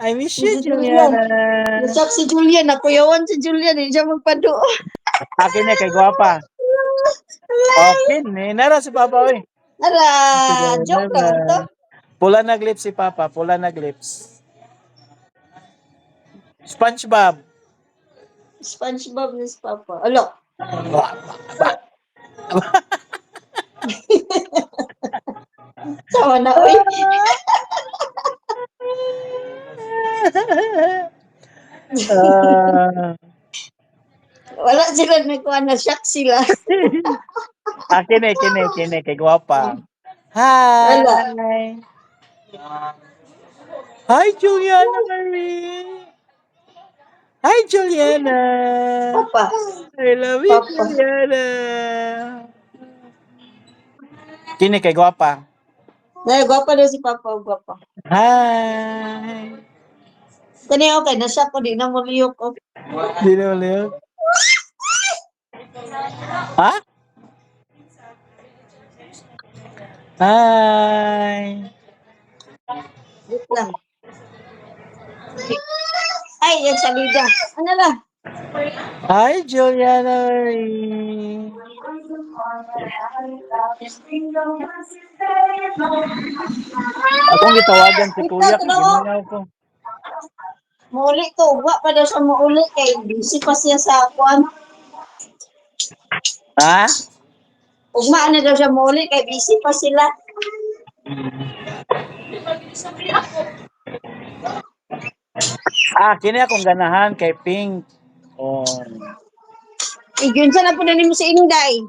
I miss you, Si Julian. Nasak si Julian. Nakuyawan si Julian. Hindi siya magpado. Akin na kay Guapa. Okay, ni. Nara si Papa, oy. Ara, joke lang to. Pula na lips si Papa. Pula na lips. SpongeBob. SpongeBob ni si Papa. Alo. Sama na, uy. Ah, Wala sila nagkuha na shock sila. akin eh, kini, kini, kay Guapa. Hi. Wala. Hi, Juliana Marie. Hi, Juliana. Papa. I love you, Papa. Juliana. Kini kay Guapa. Na, gwapa daw si Papa. Gwapa. Hi. Kani okay, na-shock ko. Di na mo liyok ko. Di na ulit. Ha? Hi. Wait lang. Ay, yan sa Lida. Ano na? Hi, Juliana Marie. Akong gitawagan si Kuya, ginaw ko. Mauli to. Wa pa daw siya mauli. Kay busy pa siya sa kwan. Ha? Ugma na daw siya mauli. Kay busy pa sila. Ah, kini akong ganahan kay Pink. Oh. Igyon sa na po na mo si Inday.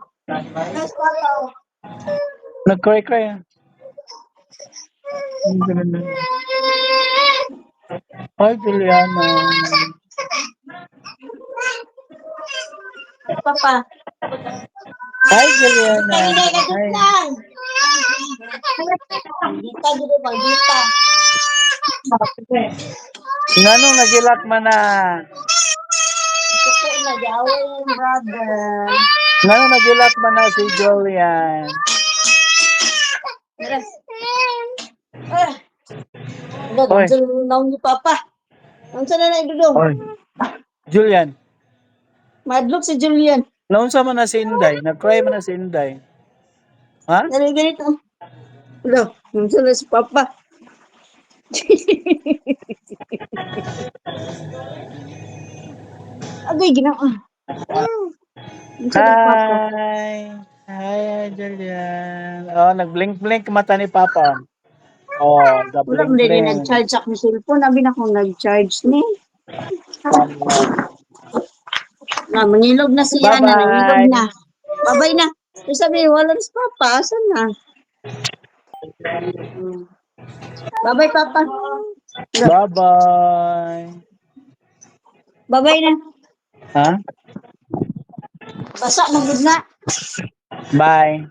Nag-cry-cry. ah. Hi, Juliana. Papa. Hi, Juliana. Hi. Dita dito ba? Dita. Nganong nagilat man na? Ito po na. Gawin yung brother. Nganong nagilat man na si Julian? Tara. Ah. Oy. naong ni Papa. Ang sana na idudong? Oy. Julian, Madlok si Julian. naunsa man na si Inday? Nag-cry man na si Inday. Ha? Dali ganito. Ano, ang sana si Papa. Papa. Hi. Hi, hi, Julian. Oh, nag-blink-blink mata ni Papa. Oh, Wala mo din nag-blink-blink. nag-charge sa akong cellphone. Abi na akong nag-charge ni. Na, mangilog na siya na. Nangilog na. Babay na. Yung sabi, wala na si Papa. Asan na? Babay, Papa. Bye-bye. Babay na. Ha? Basa, magod na. Bye.